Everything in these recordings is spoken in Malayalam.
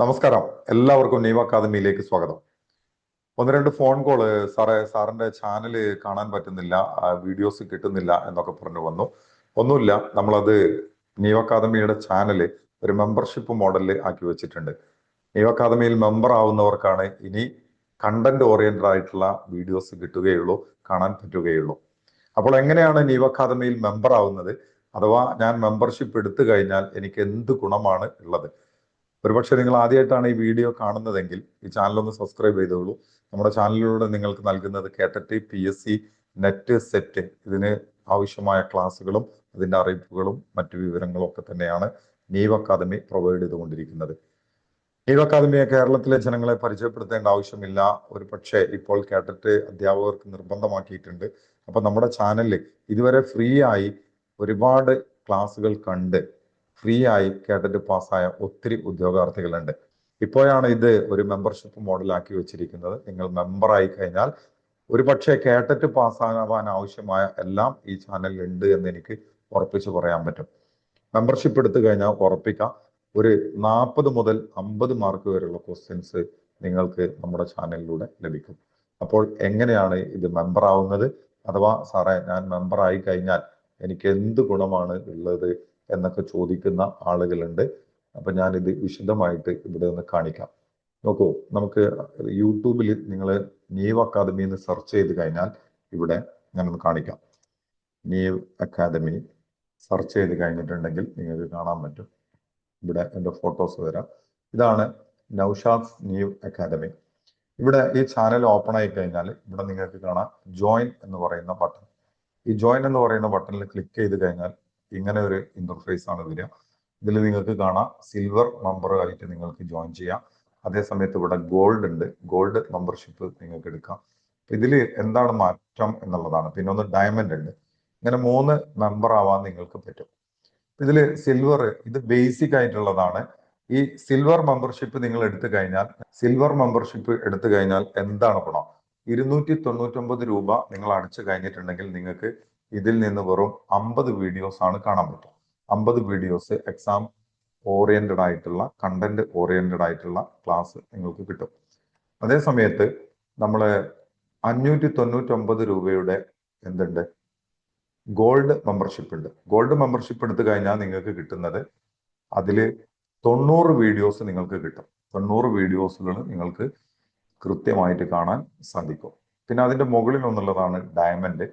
നമസ്കാരം. എല്ലാവർക്കും നീവ അക്കാദമിയിലേക്ക് സ്വാഗതം. ഒന്ന് രണ്ട് ഫോൺ കോൾ. സാറേ സാറിന്റെ ചാനൽ കാണാൻ പറ്റുന്നില്ല വീഡിയോസ് കിട്ടുന്നില്ല എന്നൊക്കെ പറഞ്ഞു വന്നു. ഒന്നുമില്ല നമ്മളത് നീവ അക്കാദമിയുടെ ചാനൽ ഒരു മെമ്പർഷിപ്പ് മോഡലിൽ ആക്കി വെച്ചിട്ടുണ്ട്. നീവ അക്കാദമിയിൽ മെമ്പർ ആവുന്നവർക്കാണ് ഇനി കണ്ടന്റ് ഓറിയന്റഡ് ആയിട്ടുള്ള വീഡിയോസ് കിട്ടുകയുള്ളൂ കാണാൻ പറ്റുകയുള്ളൂ. അപ്പോൾ എങ്ങനെയാണ് നീവ അക്കാദമിയിൽ മെമ്പർ ആവുന്നത്? അഥവാ ഞാൻ മെമ്പർഷിപ്പ് എടുത്തു കഴിഞ്ഞാൽ എനിക്ക് എന്ത് ഗുണമാണ് ഉള്ളത്? ഒരുപക്ഷെ നിങ്ങൾ ആദ്യമായിട്ടാണ് ഈ വീഡിയോ കാണുന്നതെങ്കിൽ ഈ ചാനൽ ഒന്ന് സബ്സ്ക്രൈബ് ചെയ്തോളൂ. നമ്മുടെ ചാനലിലൂടെ നിങ്ങൾക്ക് നൽകുന്നത് KTET P S C NET SET ഇതിന് ആവശ്യമായ ക്ലാസ്സുകളും അതിന്റെ അറിയിപ്പുകളും മറ്റു വിവരങ്ങളും ഒക്കെ തന്നെയാണ് നീവ് അക്കാദമി പ്രൊവൈഡ് ചെയ്തുകൊണ്ടിരിക്കുന്നത്. നീവ് അക്കാദമിയെ കേരളത്തിലെ ജനങ്ങളെ പരിചയപ്പെടുത്തേണ്ട ആവശ്യമില്ല. ഒരു പക്ഷേ ഇപ്പോൾ കേട്ടിട്ട് അധ്യാപകർക്ക് നിർബന്ധമാക്കിയിട്ടുണ്ട്. അപ്പം നമ്മുടെ ചാനലിൽ ഇതുവരെ ഫ്രീ ആയി ഒരുപാട് ക്ലാസ്സുകൾ കണ്ട് ഫ്രീ ആയി കേഡറ്റ് പാസ്സായ ഒത്തിരി ഉദ്യോഗാർത്ഥികളുണ്ട്. ഇപ്പോഴാണ് ഇത് ഒരു മെമ്പർഷിപ്പ് മോഡലാക്കി വെച്ചിരിക്കുന്നത്. നിങ്ങൾ മെമ്പർ ആയി കഴിഞ്ഞാൽ ഒരു പക്ഷേ കേട്ടറ്റ് പാസ്സാകാൻ ആവശ്യമായ എല്ലാം ഈ ചാനലിൽ ഉണ്ട് എന്ന് എനിക്ക് ഉറപ്പിച്ച് പറയാൻ പറ്റും. മെമ്പർഷിപ്പ് എടുത്തു കഴിഞ്ഞാൽ ഉറപ്പിക്കാം. ഒരു നാൽപ്പത് മുതൽ അമ്പത് മാർക്ക് വരെയുള്ള ക്വസ്റ്റ്യൻസ് നിങ്ങൾക്ക് നമ്മുടെ ചാനലിലൂടെ ലഭിക്കും. അപ്പോൾ എങ്ങനെയാണ് ഇത് മെമ്പർ ആവുന്നത്? അഥവാ സാറേ ഞാൻ മെമ്പർ ആയി കഴിഞ്ഞാൽ എനിക്ക് എന്ത് ഗുണമാണ് ഉള്ളത്? എന്നൊക്കെ ചോദിക്കുന്ന ആളുകളുണ്ട്. അപ്പൊ ഞാനിത് വിശദമായിട്ട് ഇവിടെ ഒന്ന് കാണിക്കാം. നോക്കൂ നമുക്ക് യൂട്യൂബിൽ നിങ്ങൾ നീവ് അക്കാദമി എന്ന് സെർച്ച് ചെയ്ത് കഴിഞ്ഞാൽ ഇവിടെ ഞാനൊന്ന് കാണിക്കാം. നീവ് അക്കാദമി സെർച്ച് ചെയ്ത് കഴിഞ്ഞിട്ടുണ്ടെങ്കിൽ നിങ്ങൾക്ക് കാണാൻ പറ്റും. ഇവിടെ എന്റെ ഫോട്ടോസ് വരാം ഇതാണ് നൗഷാദ് നീവ് അക്കാദമി ഇവിടെ ഈ ചാനൽ ഓപ്പൺ ആയി കഴിഞ്ഞാൽ ഇവിടെ നിങ്ങൾക്ക് കാണാം ജോയിൻ എന്ന് പറയുന്ന ബട്ടൺ ഈ ജോയിൻ എന്ന് പറയുന്ന ബട്ടണിൽ ക്ലിക്ക് ചെയ്ത് കഴിഞ്ഞാൽ ഇങ്ങനെ ഒരു ഇന്റർഫേസ് ആണ് വരിക. ഇതിൽ നിങ്ങൾക്ക് കാണാം സിൽവർ മെമ്പർ ആയിട്ട് നിങ്ങൾക്ക് ജോയിൻ ചെയ്യാം. അതേസമയത്ത് ഇവിടെ ഗോൾഡ് ഉണ്ട്. ഗോൾഡ് മെമ്പർഷിപ്പ് നിങ്ങൾക്ക് എടുക്കാം. ഇതിൽ എന്താണ് മാറ്റം എന്നുള്ളതാണ്. പിന്നെ ഒന്ന് ഡയമണ്ട് ഉണ്ട്. ഇങ്ങനെ മൂന്ന് മെമ്പർ ആവാൻ നിങ്ങൾക്ക് പറ്റും. ഇതിൽ സിൽവർ ഇത് ബേസിക് ആയിട്ടുള്ളതാണ്. ഈ സിൽവർ മെമ്പർഷിപ്പ് നിങ്ങൾ എടുത്തു കഴിഞ്ഞാൽ സിൽവർ മെമ്പർഷിപ്പ് എടുത്തു കഴിഞ്ഞാൽ എന്താണ് ഗുണം? ഇരുന്നൂറ്റി തൊണ്ണൂറ്റൊമ്പത് രൂപ നിങ്ങൾ അടച്ചു കഴിഞ്ഞിട്ടുണ്ടെങ്കിൽ നിങ്ങൾക്ക് ഇതിൽ നിന്ന് വെറും അമ്പത് വീഡിയോസ് ആണ് കാണാൻ പറ്റുക. അമ്പത് വീഡിയോസ് എക്സാം ഓറിയന്റഡ് ആയിട്ടുള്ള കണ്ടന്റ് ഓറിയന്റഡ് ആയിട്ടുള്ള ക്ലാസ് നിങ്ങൾക്ക് കിട്ടും. അതേ സമയത്ത് നമ്മൾ അഞ്ഞൂറ്റി തൊണ്ണൂറ്റൊമ്പത് രൂപയുടെ എന്തുണ്ട്? ഗോൾഡ് മെമ്പർഷിപ്പ് ഉണ്ട്. ഗോൾഡ് മെമ്പർഷിപ്പ് എടുത്തു കഴിഞ്ഞാൽ നിങ്ങൾക്ക് കിട്ടുന്നത് അതിൽ തൊണ്ണൂറ് വീഡിയോസ് നിങ്ങൾക്ക് കിട്ടും. തൊണ്ണൂറ് വീഡിയോസുകൾ നിങ്ങൾക്ക് കൃത്യമായിട്ട് കാണാൻ സാധിക്കും. പിന്നെ അതിന്റെ മുകളിൽ ഒന്നുള്ളതാണ് ഡയമണ്ട്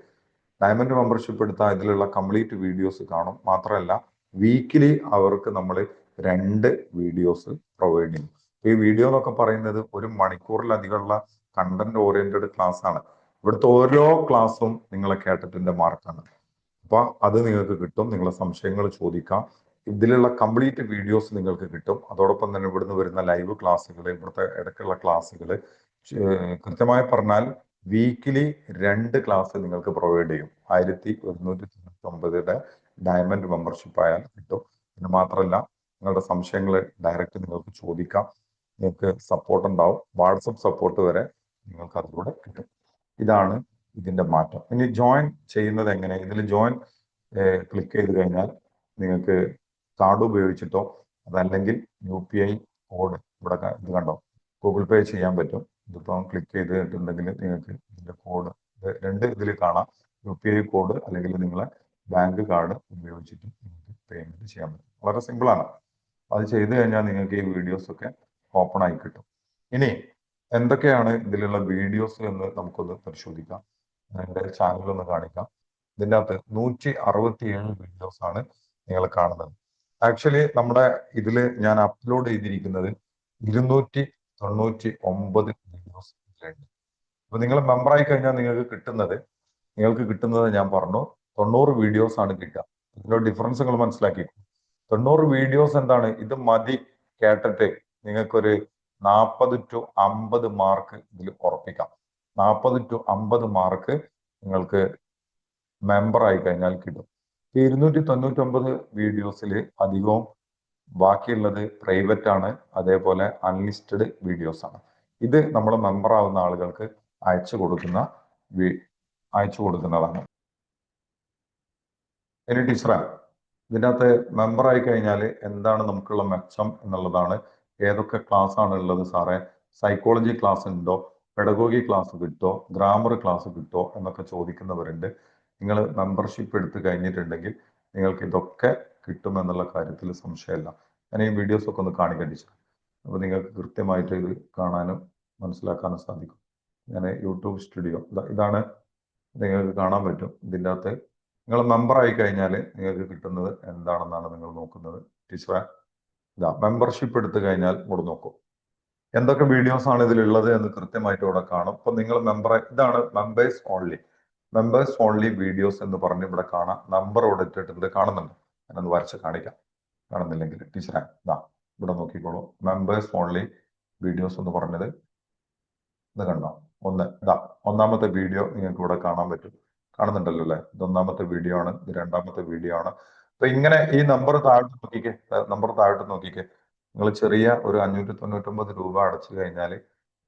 ഡയമണ്ട് മെമ്പർഷിപ്പ് എടുത്താൽ ഇതിലുള്ള കംപ്ലീറ്റ് വീഡിയോസ് കാണും. മാത്രമല്ല വീക്കിലി അവർക്ക് നമ്മൾ രണ്ട് വീഡിയോസ് പ്രൊവൈഡ് ചെയ്യും. ഈ വീഡിയോ എന്നൊക്കെ പറയുന്നത് ഒരു മണിക്കൂറിലധികമുള്ള കണ്ടന്റ് ഓറിയന്റഡ് ക്ലാസ് ആണ്. ഇവിടുത്തെ ഓരോ ക്ലാസ്സും നിങ്ങളെ കേട്ടിട്ടിന്റെ മാർക്കാണ് അപ്പൊ അത് നിങ്ങൾക്ക് കിട്ടും. നിങ്ങളെ സംശയങ്ങൾ ചോദിക്കാം. ഇതിലുള്ള കംപ്ലീറ്റ് വീഡിയോസ് നിങ്ങൾക്ക് കിട്ടും. അതോടൊപ്പം തന്നെ ഇവിടുന്ന് വരുന്ന ലൈവ് ക്ലാസ്സുകൾ ഇവിടുത്തെ ഇടയ്ക്കുള്ള ക്ലാസ്സുകൾ കൃത്യമായി പറഞ്ഞാൽ വീക്കിലി രണ്ട് ക്ലാസ് നിങ്ങൾക്ക് പ്രൊവൈഡ് ചെയ്യും. ആയിരത്തി ഒരുന്നൂറ്റി തൊണ്ണൂറ്റി ഒമ്പതിന്റെ ഡയമണ്ട് മെമ്പർഷിപ്പ് ആയാൽ കിട്ടും. പിന്നെ മാത്രമല്ല നിങ്ങളുടെ സംശയങ്ങൾ ഡയറക്റ്റ് നിങ്ങൾക്ക് ചോദിക്കാം. നിങ്ങൾക്ക് സപ്പോർട്ട് ഉണ്ടാവും. വാട്സപ്പ് സപ്പോർട്ട് വരെ നിങ്ങൾക്ക് അതിലൂടെ കിട്ടും. ഇതാണ് ഇതിന്റെ മാറ്റം. ഇനി ജോയിൻ ചെയ്യുന്നത് എങ്ങനെ? ഇതിൽ ജോയിൻ ക്ലിക്ക് ചെയ്ത് കഴിഞ്ഞാൽ നിങ്ങൾക്ക് കാർഡ് ഉപയോഗിച്ചിട്ടോ അതല്ലെങ്കിൽ യു പി ഐ കോഡ് ഇവിടെ ഇത് കണ്ടോ? ഗൂഗിൾ പേ ചെയ്യാൻ പറ്റും. ഇതിപ്പം ക്ലിക്ക് ചെയ്തിട്ടുണ്ടെങ്കിൽ നിങ്ങൾക്ക് ഇതിന്റെ കോഡ് രണ്ട് ഇതിൽ കാണാം. യു പി ഐ കോഡ് അല്ലെങ്കിൽ നിങ്ങളെ ബാങ്ക് കാർഡ് ഉപയോഗിച്ചിട്ട് നിങ്ങൾക്ക് പേയ്മെന്റ് ചെയ്യാൻ പറ്റും. വളരെ സിമ്പിൾ ആണ്. അത് ചെയ്തു കഴിഞ്ഞാൽ നിങ്ങൾക്ക് ഈ വീഡിയോസ് ഒക്കെ ഓപ്പൺ ആയി കിട്ടും. ഇനി എന്തൊക്കെയാണ് ഇതിലുള്ള വീഡിയോസ് എന്ന് നമുക്കൊന്ന് പരിശോധിക്കാം. എന്റെ ചാനൽ ഒന്ന് കാണിക്കാം. ഇതിന്റെ അകത്ത് നൂറ്റി അറുപത്തി ഏഴ് വീഡിയോസ് ആണ് നിങ്ങൾ കാണുന്നത്. ആക്ച്വലി നമ്മുടെ ഇതിൽ ഞാൻ അപ്ലോഡ് ചെയ്തിരിക്കുന്നത് ഇരുന്നൂറ്റി തൊണ്ണൂറ്റി ഒമ്പത് വീഡിയോസ് അപ്പൊ നിങ്ങൾ മെമ്പറായി കഴിഞ്ഞാൽ നിങ്ങൾക്ക് കിട്ടുന്നത് നിങ്ങൾക്ക് കിട്ടുന്നത് ഞാൻ പറഞ്ഞു തൊണ്ണൂറ് വീഡിയോസ് ആണ് കിട്ടുക. ഇതിന്റെ ഡിഫറൻസ് നിങ്ങൾ മനസ്സിലാക്കി തൊണ്ണൂറ് വീഡിയോസ് എന്താണ്? ഇത് മതി കേട്ടിട്ട് നിങ്ങൾക്കൊരു നാൽപ്പത് ടു അമ്പത് മാർക്ക് ഇതിൽ ഉറപ്പിക്കാം. നാൽപ്പത് ടു അമ്പത് മാർക്ക് നിങ്ങൾക്ക് മെമ്പർ ആയി കഴിഞ്ഞാൽ കിട്ടും. ഇരുന്നൂറ്റി തൊണ്ണൂറ്റി ഒമ്പത് വീഡിയോസിൽ അധികവും ബാക്കിയുള്ളത് പ്രൈവറ്റ് ആണ് അതേപോലെ അൺലിസ്റ്റഡ് വീഡിയോസ് ആണ്. ഇത് നമ്മൾ മെമ്പർ ആവുന്ന ആളുകൾക്ക് അയച്ചു കൊടുക്കുന്ന അയച്ചു കൊടുക്കുന്നതാണ്. ഇനി ടീച്ചറെ ഇതിനകത്ത് മെമ്പർ ആയി കഴിഞ്ഞാൽ എന്താണ് നമുക്കുള്ള മെച്ചം എന്നുള്ളതാണ്. ഏതൊക്കെ ക്ലാസ് ആണ് ഉള്ളത് സാറേ? സൈക്കോളജി ക്ലാസ് ഉണ്ടോ? പെഡഗോഗി ക്ലാസ് കിട്ടോ? ഗ്രാമർ ക്ലാസ് കിട്ടോ? എന്നൊക്കെ ചോദിക്കുന്നവരുണ്ട്. നിങ്ങൾ മെമ്പർഷിപ്പ് എടുത്തു കഴിഞ്ഞിട്ടുണ്ടെങ്കിൽ നിങ്ങൾക്ക് ഇതൊക്കെ കിട്ടുമെന്നുള്ള കാര്യത്തിൽ സംശയമില്ല. ഞാൻ ഈ വീഡിയോസ് ഒക്കെ ഒന്ന് ടീച്ചർ അപ്പോൾ നിങ്ങൾക്ക് കൃത്യമായിട്ട് ഇത് കാണാനും മനസ്സിലാക്കാനും സാധിക്കും. ഞാൻ യൂട്യൂബ് സ്റ്റുഡിയോ ഇതാണ് നിങ്ങൾക്ക് കാണാൻ പറ്റും. ഇതിന്റെ അകത്ത് നിങ്ങൾ മെമ്പർ ആയി കഴിഞ്ഞാൽ നിങ്ങൾക്ക് കിട്ടുന്നത് എന്താണെന്നാണ് നിങ്ങൾ നോക്കുന്നത്. ടീച്ചറെ ഇതാ മെമ്പർഷിപ്പ് എടുത്തു കഴിഞ്ഞാൽ ഇവിടെ നോക്കും. എന്തൊക്കെ വീഡിയോസ് ആണ് ഇതിലുള്ളത് എന്ന് കൃത്യമായിട്ട് ഇവിടെ കാണും. അപ്പൊ നിങ്ങൾ മെമ്പർ ഇതാണ് members only members only videos എന്ന് പറഞ്ഞ് ഇവിടെ കാണാം. നമ്പർ ഇവിടെ ഇട്ടിട്ടുണ്ട് കാണുന്നുണ്ട്. ഞാനൊന്ന് വരച്ച് കാണിക്കാം. കാണുന്നില്ലെങ്കിൽ ടീച്ചറെ ഇതാ ഇവിടെ നോക്കിക്കോളൂ. മെമ്പേഴ്സ് ഓൺലി വീഡിയോസ് എന്ന് പറഞ്ഞത് ഇത് കണ്ടോ? ഒന്ന് ഇതാ ഒന്നാമത്തെ വീഡിയോ നിങ്ങൾക്ക് ഇവിടെ കാണാൻ പറ്റും. കാണുന്നുണ്ടല്ലോ അല്ലെ? ഇത് ഒന്നാമത്തെ വീഡിയോ ആണ് ഇത് രണ്ടാമത്തെ വീഡിയോ ആണ്. അപ്പൊ ഇങ്ങനെ ഈ നമ്പർ താഴോട്ട് നോക്കിക്കേ നമ്പർ താഴോട്ട് നോക്കിക്കേ. നിങ്ങൾ ചെറിയ ഒരു അഞ്ഞൂറ്റി തൊണ്ണൂറ്റൊമ്പത് രൂപ അടച്ചു കഴിഞ്ഞാൽ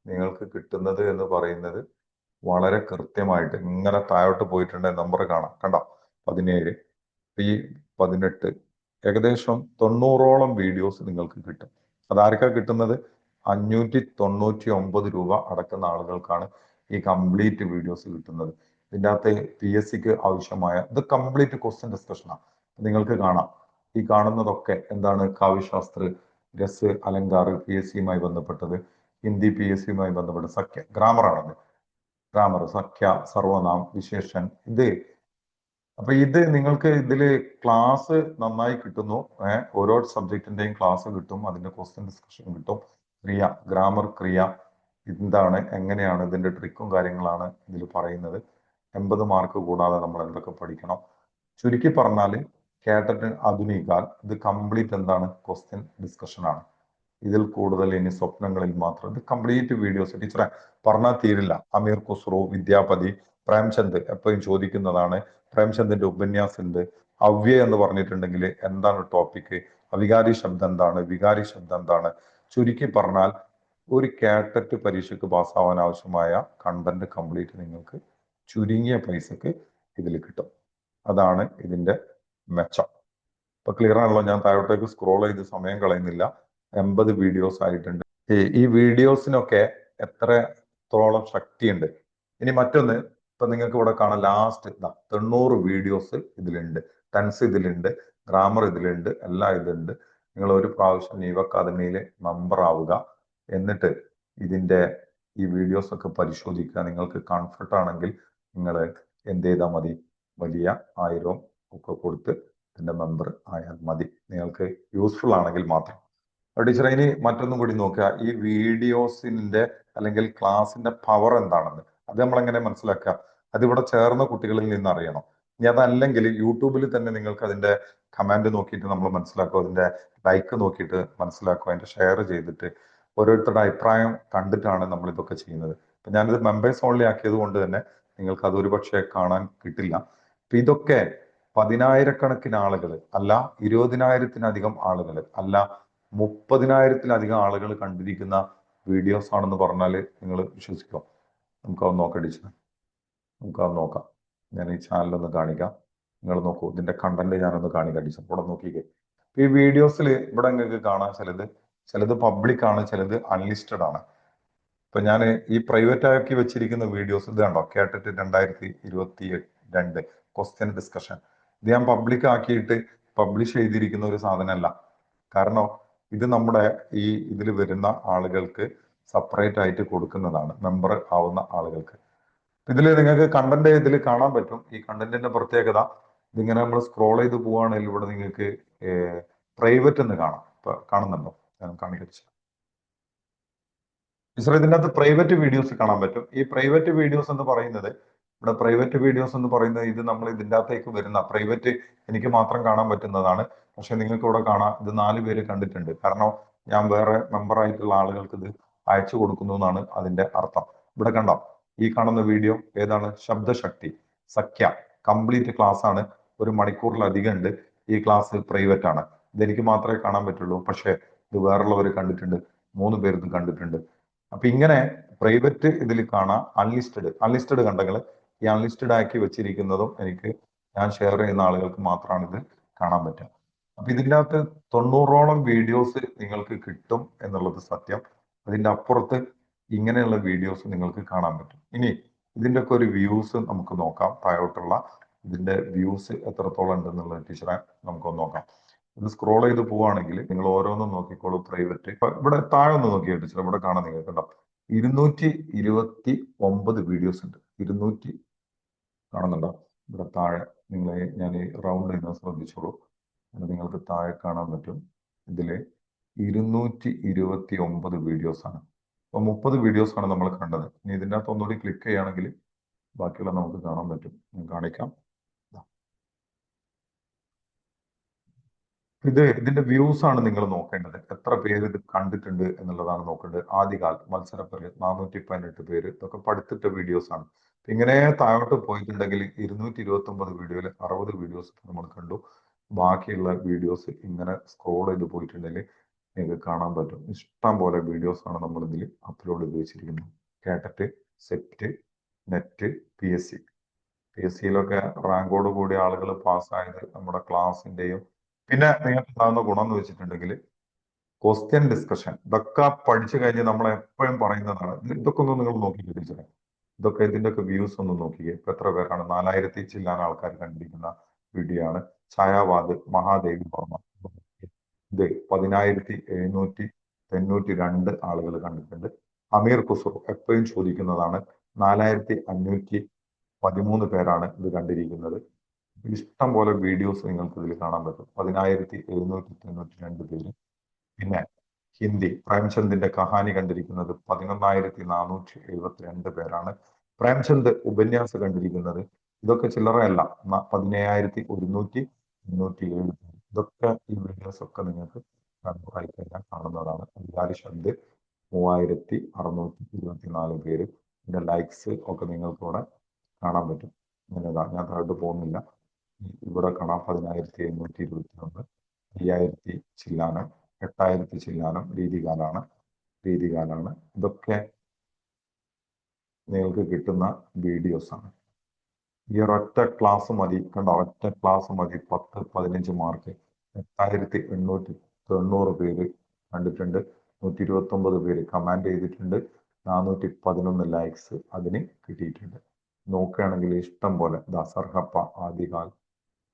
നിങ്ങൾക്ക് കിട്ടുന്നത് എന്ന് പറയുന്നത് വളരെ കൃത്യമായിട്ട് ഇങ്ങനെ താഴോട്ട് പോയിട്ടുണ്ട് നമ്പർ കാണാം. കണ്ടോ? പതിനേഴ് ഈ പതിനെട്ട് ഏകദേശം തൊണ്ണൂറോളം വീഡിയോസ് നിങ്ങൾക്ക് കിട്ടും. അതാർക്കാ കിട്ടുന്നത്? അഞ്ഞൂറ്റി തൊണ്ണൂറ്റി ഒമ്പത് രൂപ അടക്കുന്ന ആളുകൾക്കാണ് ഈ കംപ്ലീറ്റ് വീഡിയോസ് കിട്ടുന്നത്. ഇതിന്റെ അകത്ത് പി എസ് സിക്ക് ആവശ്യമായ ഇത് കംപ്ലീറ്റ് ക്വസ്റ്റ്യൻ ഡിസ്കഷനാണ് നിങ്ങൾക്ക് കാണാം. ഈ കാണുന്നതൊക്കെ എന്താണ് കാവ്യശാസ്ത്ര രസ് അലങ്കാർ പി എസ് സിയുമായി ബന്ധപ്പെട്ടത്. ഹിന്ദി പി എസ് സിയുമായി ബന്ധപ്പെട്ട സഖ്യ ഗ്രാമറാണത് ഗ്രാമർ സഖ്യ സർവനാം വിശേഷൻ ഇത്. അപ്പൊ ഇത് നിങ്ങൾക്ക് ഇതിൽ ക്ലാസ് നന്നായി കിട്ടുന്നു. ഓരോ സബ്ജക്റ്റിന്റെയും ക്ലാസ് കിട്ടും. അതിന്റെ ക്വസ്റ്റ്യൻ ഡിസ്കഷൻ കിട്ടും. ക്രിയ ഗ്രാമർ ക്രിയ എന്താണ് എങ്ങനെയാണ് ഇതിന്റെ ട്രിക്കും കാര്യങ്ങളാണ് ഇതിൽ പറയുന്നത്. എൺപത് മാർക്ക് കൂടാതെ നമ്മൾ എന്തൊക്കെ പഠിക്കണം. ചുരുക്കി പറഞ്ഞാൽ കേട്ടിട്ട് ആധുനികാൽ ഇത് കംപ്ലീറ്റ് എന്താണ് ക്വസ്റ്റ്യൻ ഡിസ്കഷനാണ് ഇതിൽ കൂടുതൽ ഇനി സ്വപ്നങ്ങളിൽ മാത്രം. ഇത് കംപ്ലീറ്റ് വീഡിയോസ് ടീച്ചറെ പറഞ്ഞാൽ തീരില്ല. അമീർ ഖുസ്രു വിദ്യാപതി പ്രേംചന്ദ് എപ്പോഴും ചോദിക്കുന്നതാണ് പ്രേംചന്ദിന്റെ ഉപന്യാസ് ഉണ്ട് അവ്യ എന്ന് പറഞ്ഞിട്ടുണ്ടെങ്കിൽ എന്താണ് ടോപ്പിക് അവികാരി ശബ്ദം എന്താണ്? വികാരി ശബ്ദം എന്താണ്? ചുരുക്കി പറഞ്ഞാൽ ഒരു കാറ്ററ്റ് പരീക്ഷയ്ക്ക് പാസ്സാവാൻ ആവശ്യമായ കണ്ടന്റ് കംപ്ലീറ്റ് നിങ്ങൾക്ക് ചുരുങ്ങിയ പൈസക്ക് ഇതിൽ കിട്ടും. അതാണ് ഇതിന്റെ മെച്ചം. ഇപ്പൊ ക്ലിയർ ആണല്ലോ? ഞാൻ താഴോട്ടേക്ക് സ്ക്രോൾ ചെയ്ത് സമയം കളയുന്നില്ല. എൺപത് വീഡിയോസ് ആയിട്ടുണ്ട്. ഈ വീഡിയോസിനൊക്കെ എത്രത്തോളം ശക്തിയുണ്ട്? ഇനി മറ്റൊന്ന് ഇപ്പൊ നിങ്ങൾക്ക് ഇവിടെ കാണാം ലാസ്റ്റ് തൊണ്ണൂറ് വീഡിയോസ് ഇതിലുണ്ട്. ടെൻസ് ഇതിലുണ്ട്. ഗ്രാമർ ഇതിലുണ്ട്. എല്ലാം ഇതിലുണ്ട്. നിങ്ങൾ ഒരു പ്രാവശ്യം ലീവ് അക്കാദമിയിൽ മെമ്പർ ആവുക. എന്നിട്ട് ഇതിന്റെ ഈ വീഡിയോസ് ഒക്കെ പരിശോധിക്കുക. നിങ്ങൾക്ക് കംഫർട്ട് ആണെങ്കിൽ നിങ്ങൾ എന്ത് ചെയ്താൽ മതി? വലിയ ആയിരവും ഒക്കെ കൊടുത്ത് ഇതിന്റെ മെമ്പർ ആയാൽ മതി. നിങ്ങൾക്ക് യൂസ്ഫുൾ ആണെങ്കിൽ മാത്രം. ടീച്ചറെ ഇനി മറ്റൊന്നും കൂടി നോക്കുക. ഈ വീഡിയോസിന്റെ അല്ലെങ്കിൽ ക്ലാസിന്റെ പവർ എന്താണെന്ന്. അത് നമ്മൾ എങ്ങനെ മനസ്സിലാക്കുക? അതിവിടെ ചേർന്ന കുട്ടികളിൽ നിന്ന് അറിയണം. ഇനി അതല്ലെങ്കിൽ യൂട്യൂബിൽ തന്നെ നിങ്ങൾക്ക് അതിന്റെ കമാൻഡ് നോക്കിയിട്ട് നമ്മൾ മനസ്സിലാക്കുക അതിന്റെ ലൈക്ക് നോക്കിയിട്ട് മനസ്സിലാക്കുക അതിന്റെ ഷെയർ ചെയ്തിട്ട് ഓരോരുത്തരുടെ അഭിപ്രായം കണ്ടിട്ടാണ് നമ്മൾ ഇതൊക്കെ ചെയ്യുന്നത്. അപ്പം ഞാനിത് മെമ്പേഴ്സ് ഓൺലി ആക്കിയത് കൊണ്ട് തന്നെ നിങ്ങൾക്ക് അതൊരു പക്ഷേ കാണാൻ കിട്ടില്ല. അപ്പം ഇതൊക്കെ പതിനായിരക്കണക്കിന് ആളുകൾ അല്ല ഇരുപതിനായിരത്തിനധികം ആളുകൾ അല്ല മുപ്പതിനായിരത്തിലധികം ആളുകൾ കണ്ടിരിക്കുന്ന വീഡിയോസ് ആണെന്ന് പറഞ്ഞാൽ നിങ്ങൾ വിശ്വസിക്കും? നമുക്കത് നോക്കടിച്ച് നമുക്കത് നോക്കാം. ഞാൻ ഈ ചാനലൊന്ന് കാണിക്കാം. നിങ്ങൾ നോക്കൂ ഇതിന്റെ കണ്ടന്റ് ഞാനൊന്ന് കാണിക്കാം ടീച്ചർ. ഇവിടെ നോക്കിക്കേ. ഈ വീഡിയോസിൽ ഇവിടെ നിങ്ങൾക്ക് കാണാൻ ചിലത് ചിലത് പബ്ലിക് ആണ് ചിലത് അൺലിസ്റ്റഡ് ആണ്. ഇപ്പൊ ഞാൻ ഈ പ്രൈവറ്റ് ആക്കി വെച്ചിരിക്കുന്ന വീഡിയോസ് ഇത് കണ്ടോ? കേട്ടിട്ട് രണ്ടായിരത്തി ഇരുപത്തി രണ്ട് ക്വസ്റ്റ്യൻ ഡിസ്കഷൻ ഇത് ഞാൻ പബ്ലിക് ആക്കിയിട്ട് പബ്ലിഷ് ചെയ്തിരിക്കുന്ന ഒരു സാധനമല്ല. കാരണം ഇത് നമ്മുടെ ഈ ഇതിൽ വരുന്ന ആളുകൾക്ക് സെപ്പറേറ്റ് ആയിട്ട് കൊടുക്കുന്നതാണ് മെമ്പർ ആവുന്ന ആളുകൾക്ക്. ഇതിൽ നിങ്ങൾക്ക് കണ്ടന്റ് ഇതിൽ കാണാൻ പറ്റും. ഈ കണ്ടന്റിന്റെ പ്രത്യേകത ഇതിങ്ങനെ നമ്മൾ സ്ക്രോൾ ചെയ്ത് പോവുകയാണെങ്കിൽ ഇവിടെ നിങ്ങൾക്ക് പ്രൈവറ്റ് എന്ന് കാണാം. കാണുന്നുണ്ടോ? ഞാൻ കാണിച്ചു മിസ്റ്റർ ഇതിന്റെ അകത്ത് പ്രൈവറ്റ് വീഡിയോസ് കാണാൻ പറ്റും. ഈ പ്രൈവറ്റ് വീഡിയോസ് എന്ന് പറയുന്നത് ഇവിടെ പ്രൈവറ്റ് വീഡിയോസ് എന്ന് പറയുന്നത് ഇത് നമ്മൾ ഇതിന്റെ അകത്തേക്ക് വരുന്ന പ്രൈവറ്റ് എനിക്ക് മാത്രം കാണാൻ പറ്റുന്നതാണ്. പക്ഷെ നിങ്ങൾക്ക് ഇവിടെ കാണാം ഇത് നാല് പേര് കണ്ടിട്ടുണ്ട്. കാരണം ഞാൻ വേറെ മെമ്പർ ആയിട്ടുള്ള ആളുകൾക്ക് ഇത് അയച്ചു കൊടുക്കുന്നു എന്നാണ് അതിന്റെ അർത്ഥം. ഇവിടെ കണ്ടോ? ഈ കാണുന്ന വീഡിയോ ഏതാണ്? ശബ്ദശക്തി സഖ്യ കംപ്ലീറ്റ് ക്ലാസ് ആണ്. ഒരു മണിക്കൂറിലധികം ഉണ്ട് ഈ ക്ലാസ് പ്രൈവറ്റ് ആണ്. ഇതെനിക്ക് മാത്രമേ കാണാൻ പറ്റുള്ളൂ. പക്ഷേ ഇത് വേറുള്ളവർ കണ്ടിട്ടുണ്ട്. മൂന്ന് പേരും കണ്ടിട്ടുണ്ട്. അപ്പൊ ഇങ്ങനെ പ്രൈവറ്റ് ഇതിൽ കാണാം. അൺലിസ്റ്റഡ് അൺലിസ്റ്റഡ് കണ്ടെങ്കിൽ ഈ അൺലിസ്റ്റഡ് ആക്കി വെച്ചിരിക്കുന്നതും എനിക്ക് ഞാൻ ഷെയർ ചെയ്യുന്ന ആളുകൾക്ക് മാത്രമാണ് ഇത് കാണാൻ പറ്റുക. അപ്പൊ ഇതിന്റെ അകത്ത് തൊണ്ണൂറോളം വീഡിയോസ് നിങ്ങൾക്ക് കിട്ടും എന്നുള്ളത് സത്യം. അതിന്റെ അപ്പുറത്ത് ഇങ്ങനെയുള്ള വീഡിയോസ് നിങ്ങൾക്ക് കാണാൻ പറ്റും. ഇനി ഇതിന്റെ ഒക്കെ ഒരു വ്യൂസ് നമുക്ക് നോക്കാം. താഴോട്ടുള്ള ഇതിന്റെ വ്യൂസ് എത്രത്തോളം ഉണ്ടെന്നുള്ളത് ടീച്ചറെ നമുക്കൊന്ന് നോക്കാം. ഇത് സ്ക്രോൾ ചെയ്ത് പോവുകയാണെങ്കിൽ നിങ്ങൾ ഓരോന്നും നോക്കിക്കോളൂ പ്രൈവറ്റ് ഇവിടെ താഴെ ഒന്ന് നോക്കിയാൽ ടീച്ചർ ഇവിടെ കാണാൻ നിങ്ങൾക്ക് ഉണ്ടാവും ഇരുന്നൂറ്റി ഇരുപത്തി ഒമ്പത് വീഡിയോസ് ഉണ്ട്. ഇരുന്നൂറ്റി കാണുന്നുണ്ടോ? ഇവിടെ താഴെ നിങ്ങൾ ഞാൻ റൗണ്ട് ചെയ്യുന്ന ശ്രദ്ധിച്ചോളൂ. നിങ്ങൾക്ക് താഴെ കാണാൻ പറ്റും. ഇതിൽ ഇരുന്നൂറ്റി ഇരുപത്തി ഒമ്പത് വീഡിയോസ് ആണ്. അപ്പൊ മുപ്പത് വീഡിയോസ് ആണ് നമ്മൾ കണ്ടത്. ഇനി ഇതിന്റെ അകത്ത് ഒന്നുകൂടി ക്ലിക്ക് ചെയ്യുകയാണെങ്കിൽ ബാക്കിയുള്ള നമുക്ക് കാണാൻ പറ്റും. കാണിക്കാം. ഇത് ഇതിന്റെ വ്യൂസ് ആണ് നിങ്ങൾ നോക്കേണ്ടത്. എത്ര പേര് ഇത് കണ്ടിട്ടുണ്ട് എന്നുള്ളതാണ് നോക്കേണ്ടത്. ആദ്യകാലത്ത് മത്സരപ്പേര് നാനൂറ്റി പതിനെട്ട് പേര് ഇതൊക്കെ പഠിത്തിട്ട വീഡിയോസ് ആണ്. ഇങ്ങനെ താഴോട്ട് പോയിട്ടുണ്ടെങ്കിൽ ഇരുന്നൂറ്റി ഇരുപത്തി ഒമ്പത് വീഡിയോയിൽ അറുപത് വീഡിയോസ് നമ്മൾ കണ്ടു. ബാക്കിയുള്ള വീഡിയോസ് ഇങ്ങനെ സ്ക്രോൾ ചെയ്ത് പോയിട്ടുണ്ടെങ്കിൽ നിങ്ങൾക്ക് കാണാൻ പറ്റും. ഇഷ്ടം പോലെ വീഡിയോസ് ആണ് നമ്മൾ ഇതിൽ അപ്ലോഡ് ചെയ്ത് വെച്ചിരിക്കുന്നത് KTET SET NET P S C P S സിയിലൊക്കെ റാങ്കോട് കൂടി ആളുകൾ പാസ്സായത് നമ്മുടെ ക്ലാസിന്റെയും പിന്നെ നിങ്ങൾക്ക് ഉണ്ടാകുന്ന ഗുണം എന്ന് വെച്ചിട്ടുണ്ടെങ്കിൽ ക്വസ്റ്റ്യൻ ഡിസ്കഷൻ ഇതൊക്കെ പഠിച്ചു കഴിഞ്ഞ് നമ്മൾ എപ്പോഴും പറയുന്നതാണ്. ഇതൊക്കെ ഒന്ന് നിങ്ങൾ നോക്കിക്കോ ടീച്ചറെ. ഇതൊക്കെ ഇതിന്റെ ഒക്കെ വ്യൂസ് ഒന്ന് നോക്കിക്കേ. ഇപ്പൊ എത്ര പേരാണ്? നാലായിരത്തി ചില്ലാൻ ആൾക്കാർ കണ്ടിരിക്കുന്ന വീഡിയോ ആണ്. ഛായാവാദ് മഹാദേവി വർമ്മ. ഇത് പതിനായിരത്തി എഴുന്നൂറ്റി തൊണ്ണൂറ്റി രണ്ട് ആളുകൾ കണ്ടിട്ടുണ്ട്. അമീർ ഖുസ്റു എപ്പോഴും ചോദിക്കുന്നതാണ് നാലായിരത്തി അഞ്ഞൂറ്റി പതിമൂന്ന് പേരാണ് ഇത് കണ്ടിരിക്കുന്നത്. ഇഷ്ടം പോലെ വീഡിയോസ് നിങ്ങൾക്ക് ഇതിൽ കാണാൻ പറ്റും. പതിനായിരത്തി എഴുന്നൂറ്റി തൊണ്ണൂറ്റി രണ്ട് പേര്. പിന്നെ ഹിന്ദി പ്രേംചന്ദിന്റെ കഹാനി കണ്ടിരിക്കുന്നത് പതിനൊന്നായിരത്തി നാനൂറ്റി എഴുപത്തിരണ്ട് പേരാണ്. പ്രേംചന്ദ് ഉപന്യാസം കണ്ടിരിക്കുന്നത് ഇതൊക്കെ ചില്ലറയല്ല പതിനേഴായിരത്തി ഒരുന്നൂറ്റി മുന്നൂറ്റി ഏഴ് പേര്. ഇതൊക്കെ ഈ വീഡിയോസ് ഒക്കെ നിങ്ങൾക്ക് കണ്ടുമായി കഴിഞ്ഞാൽ കാണുന്നതാണ്. അധികാരി ശബ്ദ് മൂവായിരത്തി അറുന്നൂറ്റി ഇരുപത്തി നാല് പേര്. ഇതിന്റെ ലൈക്സ് ഒക്കെ നിങ്ങൾക്ക് ഇവിടെ കാണാൻ പറ്റും. ഞാൻ താഴോട്ട് പോകുന്നില്ല. ഇവിടെ കാണാം. പതിനായിരത്തി എണ്ണൂറ്റി ഇരുപത്തി ഒന്ന് അയ്യായിരത്തി ചില്ലാനം. എട്ടായിരത്തി ചില്ലാനം രീതികാലാണ്. രീതികാലാണ്. ഇതൊക്കെ നിങ്ങൾക്ക് കിട്ടുന്ന വീഡിയോസ് ആണ്. ഈ ഒരൊറ്റ ക്ലാസ് മതി. കണ്ട? ഒറ്റ ക്ലാസ് മതി. പത്ത് പതിനഞ്ച് മാർക്ക് എട്ടായിരത്തി എണ്ണൂറ്റി തൊണ്ണൂറ് പേര് കണ്ടിട്ടുണ്ട്. നൂറ്റി ഇരുപത്തി ഒമ്പത് പേര് കമാൻഡ് ചെയ്തിട്ടുണ്ട്. നാനൂറ്റി പതിനൊന്ന് ലൈക്സ് അതിന് കിട്ടിയിട്ടുണ്ട്. നോക്കുകയാണെങ്കിൽ ഇഷ്ടം പോലെ ദസർഹപ്പ ആദികാൽ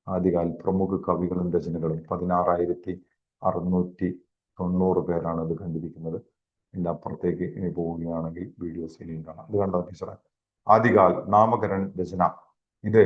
ആദികാൽ പ്രമുഖ കവികളും രചനകളും പതിനാറായിരത്തി അറുന്നൂറ്റി തൊണ്ണൂറ് പേരാണ് ഇത് കണ്ടിരിക്കുന്നത്. ഇതിന്റെ അപ്പുറത്തേക്ക് ഇനി പോവുകയാണെങ്കിൽ വീഡിയോ ഇനിയും കാണാം. അത് കണ്ടോ ടീച്ചറെ ആദ്യകാൽ നാമകരൺ രചന. ഇത്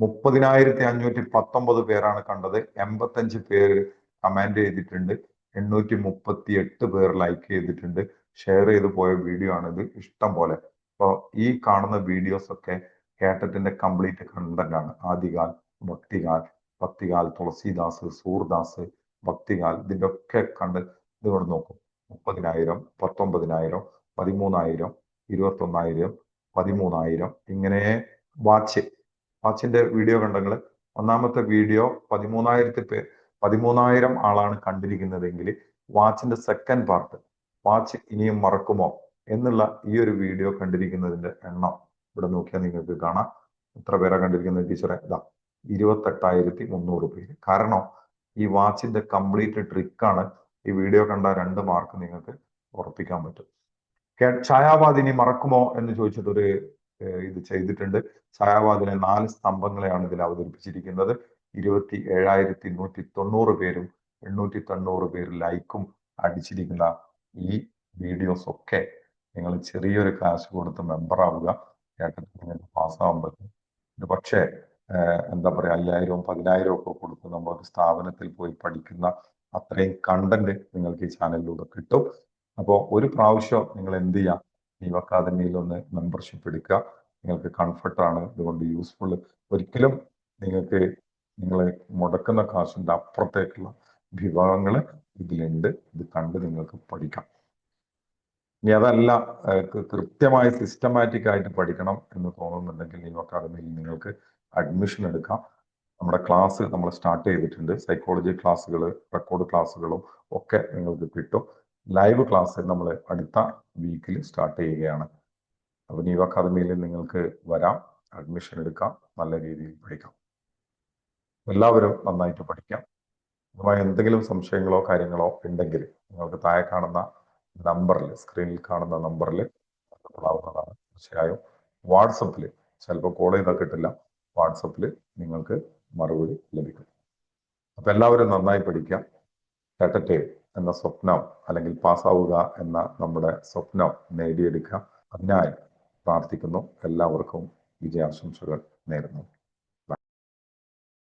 മുപ്പതിനായിരത്തി അഞ്ഞൂറ്റി പത്തൊമ്പത് പേരാണ് കണ്ടത്. എൺപത്തഞ്ച് പേര് കമന്റ് ചെയ്തിട്ടുണ്ട്. എണ്ണൂറ്റി മുപ്പത്തി എട്ട് പേർ ലൈക്ക് ചെയ്തിട്ടുണ്ട്. ഷെയർ ചെയ്ത് പോയ വീഡിയോ ആണ് ഇത്. ഇഷ്ടം പോലെ. അപ്പോൾ ഈ കാണുന്ന വീഡിയോസ് ഒക്കെ കേട്ടത്തിന്റെ കംപ്ലീറ്റ് കണ്ടന്റ് ആണ്. ആദികാൽ ഭക്തികാൽ ഭക്തികാൽ തുളസീദാസ് സൂർദാസ് ഭക്തികാൽ ഇതിന്റെ ഒക്കെ കണ്ട് ഇതുകൊണ്ട് നോക്കും. മുപ്പതിനായിരം പത്തൊമ്പതിനായിരം പതിമൂന്നായിരം ഇരുപത്തൊന്നായിരം പതിമൂന്നായിരം ഇങ്ങനെ വാച്ച്. വാച്ചിന്റെ വീഡിയോ കണ്ടെങ്കിൽ ഒന്നാമത്തെ വീഡിയോ പതിമൂന്നായിരത്തി പേർ പതിമൂന്നായിരം ആളാണ് കണ്ടിരിക്കുന്നതെങ്കിൽ വാച്ചിന്റെ സെക്കൻഡ് പാർട്ട് വാച്ച് ഇനിയും മറക്കുമോ എന്നുള്ള ഈ ഒരു വീഡിയോ കണ്ടിരിക്കുന്നതിന്റെ എണ്ണം ഇവിടെ നോക്കിയാൽ നിങ്ങൾക്ക് കാണാം. എത്ര പേരാ കണ്ടിരിക്കുന്നത് ടീച്ചറെ? ഇതാ ഇരുപത്തെട്ടായിരത്തി മുന്നൂറ് പേര്. കാരണം ഈ വാച്ചിന്റെ കംപ്ലീറ്റ് ട്രിക്കാണ് ഈ വീഡിയോ കണ്ട രണ്ട് മാർക്ക് നിങ്ങൾക്ക് ഉറപ്പിക്കാൻ പറ്റും. ഛായാവാദിനി മറക്കുമോ എന്ന് ചോദിച്ചിട്ടൊരു ഇത് ചെയ്തിട്ടുണ്ട്. ഛായാവാദിനെ നാല് സ്തംഭങ്ങളെയാണ് ഇതിൽ അവതരിപ്പിച്ചിരിക്കുന്നത്. ഇരുപത്തി ഏഴായിരത്തി നൂറ്റി തൊണ്ണൂറ് പേരും എണ്ണൂറ്റി തൊണ്ണൂറ് പേര് ലൈക്കും അടിച്ചിരിക്കുന്ന ഈ വീഡിയോസ് ഒക്കെ നിങ്ങൾ ചെറിയൊരു കാശ് കൊടുത്ത് മെമ്പർ ആവുക. കേട്ടിട്ട് നിങ്ങൾക്ക് പാസ്സാവാൻ പറ്റും. പക്ഷേ എന്താ പറയുക അയ്യായിരവും പതിനായിരവും ഒക്കെ കൊടുത്ത് നമ്മൾ ഒരു സ്ഥാപനത്തിൽ പോയി പഠിക്കുന്ന അത്രയും കണ്ടന്റ് നിങ്ങൾക്ക് ഈ ചാനലിലൂടെ കിട്ടും. അപ്പോൾ ഒരു പ്രാവശ്യം നിങ്ങൾ എന്ത് ചെയ്യാം നീവ് അക്കാദമിയിൽ ഒന്ന് മെമ്പർഷിപ്പ് എടുക്കുക. നിങ്ങൾക്ക് കംഫർട്ടാണ് ഇതുകൊണ്ട് യൂസ്ഫുൾ ഒരിക്കലും നിങ്ങൾക്ക് നിങ്ങളെ മുടക്കുന്ന കാശിന്റെ അപ്പുറത്തേക്കുള്ള വിഭവങ്ങൾ ഇതിലുണ്ട്. ഇത് കണ്ട് നിങ്ങൾക്ക് പഠിക്കാം. ഇനി അതല്ല കൃത്യമായി സിസ്റ്റമാറ്റിക് ആയിട്ട് പഠിക്കണം എന്ന് തോന്നുന്നുണ്ടെങ്കിൽ നീവ് അക്കാദമിയിൽ നിങ്ങൾക്ക് അഡ്മിഷൻ എടുക്കാം. നമ്മുടെ ക്ലാസ് നമ്മൾ സ്റ്റാർട്ട് ചെയ്തിട്ടുണ്ട്. സൈക്കോളജി ക്ലാസ്സുകൾ റെക്കോർഡ് ക്ലാസ്സുകളും ഒക്കെ നിങ്ങൾക്ക് കിട്ടും. ലൈവ് ക്ലാസ് നമ്മൾ അടുത്ത വീക്കിൽ സ്റ്റാർട്ട് ചെയ്യുകയാണ്. അപ്പോൾ നീവ് അക്കാദമിയിൽ നിങ്ങൾക്ക് വരാം. അഡ്മിഷൻ എടുക്കാം. നല്ല രീതിയിൽ പഠിക്കാം. എല്ലാവരും നന്നായിട്ട് പഠിക്കാം. അതുമായി എന്തെങ്കിലും സംശയങ്ങളോ കാര്യങ്ങളോ ഉണ്ടെങ്കിൽ നിങ്ങൾക്ക് താഴെ കാണുന്ന നമ്പറിൽ സ്ക്രീനിൽ കാണുന്ന നമ്പറിൽ ബന്ധപ്പെടാവുന്നതാണ് തീർച്ചയായും വാട്സപ്പിൽ ചിലപ്പോൾ കോൾ ചെയ്താൽ കിട്ടില്ല. വാട്സപ്പിൽ നിങ്ങൾക്ക് മറുപടി ലഭിക്കും. അപ്പം എല്ലാവരും നന്നായി പഠിക്കാം. ടെറ്ററ്റെ എന്ന സ്വപ്നം അല്ലെങ്കിൽ പാസ്സാവുക എന്ന നമ്മുടെ സ്വപ്നം നേടിയെടുക്കുക അതിനായി പ്രാർത്ഥിക്കുന്നു. എല്ലാവർക്കും വിജയാശംസകൾ നേരുന്നു.